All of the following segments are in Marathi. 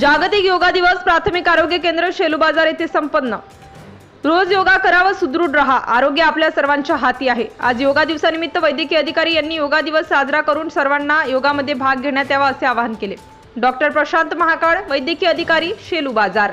जागतिक योगा दिवस प्राथमिक आरोग्य केंद्र शेलू बाजार येथे संपन्न. रोज योगा करा व सुदृढ राहा. आरोग्य आपल्या सर्वांच्या हाती आहे. आज योगा दिवसानिमित्त वैद्यकीय अधिकारी यांनी योगा दिवस साजरा करून सर्वांना योगामध्ये भाग घेण्यात यावा असे आवाहन केले. डॉक्टर प्रशांत महाकाळ वैद्यकीय अधिकारी शेलू बाजार.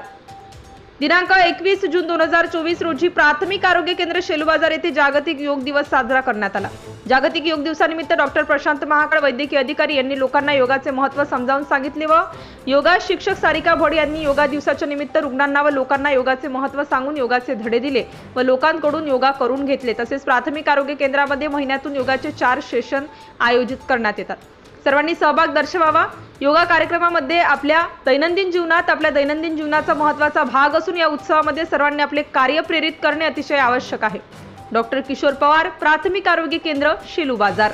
दिनांक एकवीस जून दोन हजार चोवीस रोजी प्राथमिक आरोग्य केंद्र शेलूबाजार येथे जागतिक योग दिवस साजरा करण्यात आला. जागतिक योग दिवसानिमित्त डॉक्टर प्रशांत महाकाळ वैद्यकीय अधिकारी यांनी लोकांना योगाचे महत्त्व समजावून सांगितले व योगा शिक्षक सारिका भोड यांनी योगा दिवसाच्या निमित्त रुग्णांना व लोकांना योगाचे महत्त्व सांगून योगाचे धडे दिले व लोकांकडून योगा करून घेतले. तसेच प्राथमिक आरोग्य केंद्रामध्ये महिन्यातून योगाचे चार सेशन आयोजित करण्यात येतात. सर्वांनी सहभाग दर्शवावा. योगा कार्यक्रमामध्ये आपल्या दैनंदिन जीवनात आपल्या दैनंदिन जीवनाचा महत्त्वाचा भाग असून या उत्सवामध्ये सर्वांनी आपले कार्य प्रेरित करणे अतिशय आवश्यक आहे. डॉक्टर किशोर पवार प्राथमिक आरोग्य केंद्र शिलू बाजार.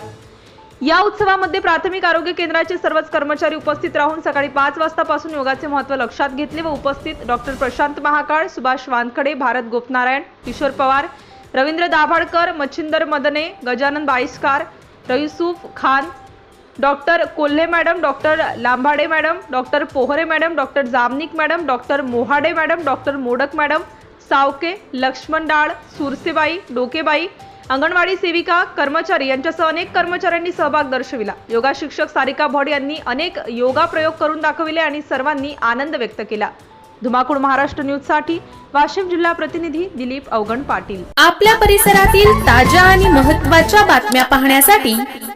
या उत्सवामध्ये प्राथमिक आरोग्य केंद्राचे सर्वच कर्मचारी उपस्थित राहून सकाळी पाच वाजतापासून योगाचे महत्त्व लक्षात घेतले व उपस्थित doctor Prashant Mahakal Subhash Wankhede Bharat Gopnarayan Kishor Pawar Ravindra Dabhadkar Machhindar Madane Gajanan Baiskar रयुसूफ Khan doctor Kolhe madam doctor Lambhade madam doctor Pohare madam doctor Jamnik madam doctor Mohade madam doctor Modak madam Savke Laxman डाळ सुरसेबाई डोकेबाई अंगणवाडी सेविका कर्मचारी यांच्यासह अनेक कर्मचाऱ्यांनी सहभाग दर्शविला. योगा शिक्षक सारिका भट यांनी अनेक योगा प्रयोग करून दाखविले आणि सर्वांनी आनंद व्यक्त केला. धुमाकूळ महाराष्ट्र न्यूजसाठी वाशिम जिल्हा प्रतिनिधी दिलीप अवगण पाटील. आपल्या परिसरातील ताज्या आणि महत्त्वाच्या बातम्या पाहण्यासाठी